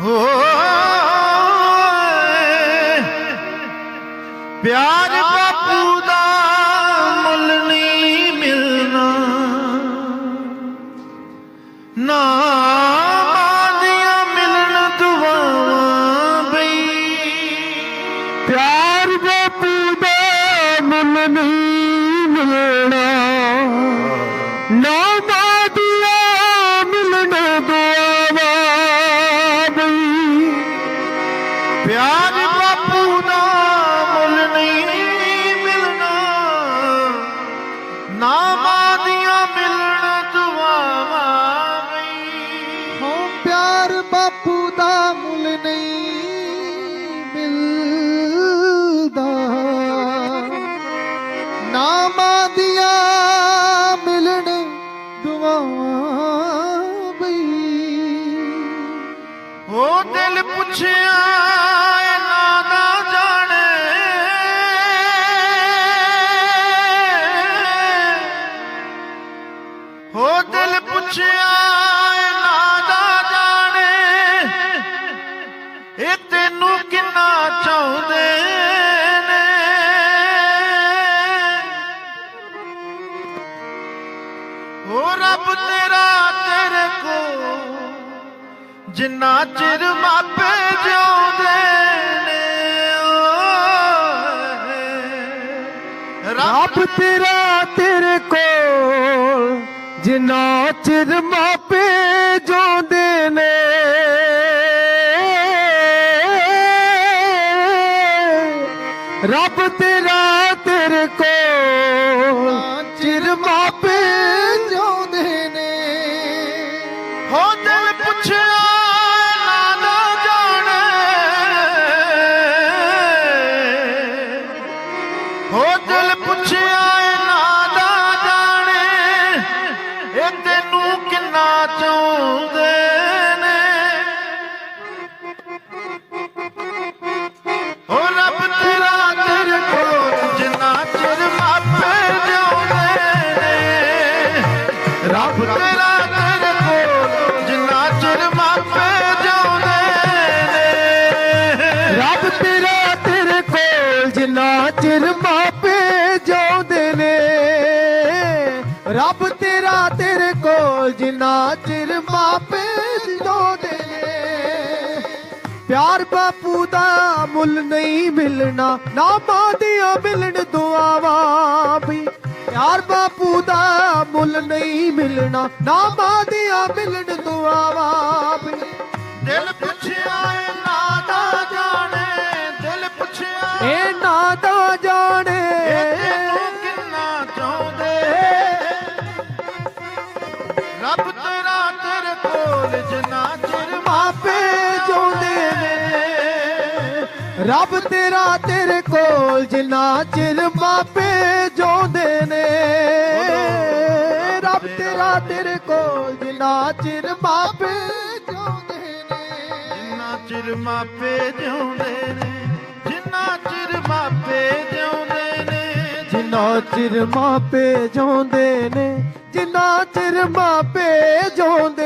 ਹੋਏ ਪਿਆਰ ਬਾਪੂ ਦਾ ਮੁੱਲ ਨਹੀਂ ਮਿਲਣਾ। ਨਾ ਮਾਦੀਆਂ ਮਿਲਣ ਪਿਆਰ ਬਾਪੂ ਦਾ ਮੁੱਲ ਨਹੀਂ ਮਿਲਣਾ। ਨਾ ਨਾਮਾਂ ਦੀਆਂ ਮਿਲਣ ਦੁਆਵਾਂ ਬਈ। ਉਹ ਦਿਲ ਪੁੱਛਿਆ ਨਾ ਨਾ ਜਾਣੇ। ਹੋ ਦਿਲ ਪੁੱਛਿਆ ਨਾ ਨਾ ਜਾਣੇ। ਇਹ ਤੈਨੂੰ ਕਿੰਨਾ ਚਾਹੁੰਦੇ? ਹੋ ਰੱਬ ਤੇਰਾ ਤੇਰੇ ਕੋ। ਜਿੰਨਾ ਚਿਰ ਮਾਪੇ ਜਿਉਂਦੇ ਨੇ ਰੱਬ ਤੇਰਾ ਤੇਰੇ ਕੋਲ, ਜਿੰਨਾ ਚਿਰ ਮਾਪੇ ਜਿਉਂਦੇ ਨੇ। ਰੱਬ ਤੇਰਾ ਰੱਬ ਤੇਰਾ ਤੇਰੇ ਕੋਲ ਜਿੰਨਾ ਚਿਰ ਮਾਪੇ ਜਿਉਂਦੇ ਨੇ। ਰੱਬ ਤੇਰਾ ਤੇਰੇ ਕੋਲ ਜਿੰਨਾ ਚਿਰ ਮਾਪੇ ਜਿਉਂਦੇ ਨੇ। ਰੱਬ ਤੇਰਾ ਤੇਰੇ ਕੋਲ ਜਿੰਨਾ ਚਿਰ ਮਾਪੇ ਜਿਉਂਦੇ ਨੇ। ਪਿਆਰ ਬਾਪੂ ਦਾ ਮੁੱਲ ਨਹੀਂ ਮਿਲਣਾ ਨਾ ਮਾਂ ਦੀਆਂ ਮਿਲਣ ਦੁਆਵਾਂ। ਵੀ ਯਾਰ ਬਾਪੂ ਦਾ ਮੁੱਲ ਨਹੀਂ ਮਿਲਣਾ ਨਾ ਮਾਦੀਆਂ ਮਿਲਣ ਦੁਆਵਾਂ ਰੱਬ ਤੇਰਾ ਤੇਰੇ ਕੋਲ ਜਿੰਨਾ ਚਿਰ ਮਾਪੇ ਜਿਉਂਦੇ ਨੇ। ਰੱਬ ਤੇਰਾ ਤੇਰੇ ਕੋਲ ਜਿੰਨਾ ਚਿਰ ਮਾਪੇ ਜਿਉਂਦੇ ਨੇ। ਜਿੰਨਾ ਚਿਰ ਮਾਪੇ ਜਿਉਂਦੇ ਨੇ ਜਿੰਨਾ ਚਿਰ ਮਾਪੇ ਜਿਉਂਦੇ ਨੇ। ਜਿੰਨਾ ਚਿਰ ਮਾਪੇ ਜਿਉਂਦੇ ਨੇ ਜਿੰਨਾ ਚਿਰ ਮਾਪੇ ਜਿਉਂਦੇ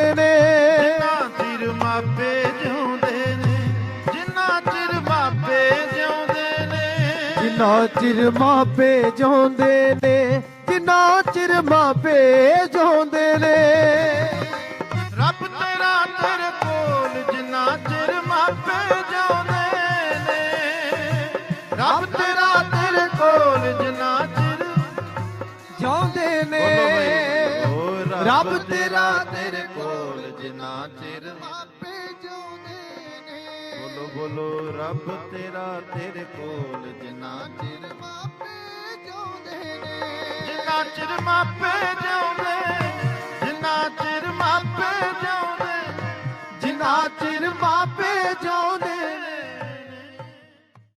ਜਿੰਨਾ ਚਿਰ ਮਾਪੇ ਜਿਉਂਦੇ ਨੇ ਜਿੰਨਾ ਚਿਰ ਮਾਪੇ ਜਿਉਂਦੇ ਨੇ। ਰੱਬ ਤੇਰਾ ਤੇਰੇ ਕੋਲ ਜਿੰਨਾ ਚਿਰ ਮਾਪੇ ਜਿਉਂਦੇ ਨੇ। ਰੱਬ ਤੇਰਾ ਤੇਰੇ ਕੋਲ ਜਿੰਨਾ ਚਿਰ ਜਿਉਂਦੇ ਨੇ। ਰੱਬ ਤੇਰਾ ਤੇਰੇ ਕੋਲ ਜਿੰਨਾ ਚਿਰ ਮਾਪੇ ਬੋਲੋ, ਰੱਬ ਤੇਰਾ ਤੇਰੇ ਕੋਲ ਜਿੰਨਾ ਚਿਰ ਮਾਪੇ ਜਿਉਂਦੇ ਨੇ। ਜਿੰਨਾ ਚਿਰ ਮਾਪੇ ਜਿਉਂਦੇ ਜਿੰਨਾ ਚਿਰ ਮਾਪੇ ਜਿਉਂਦੇ ਜਿੰਨਾ ਚਿਰ ਮਾਪੇ ਜਿਉਂਦੇ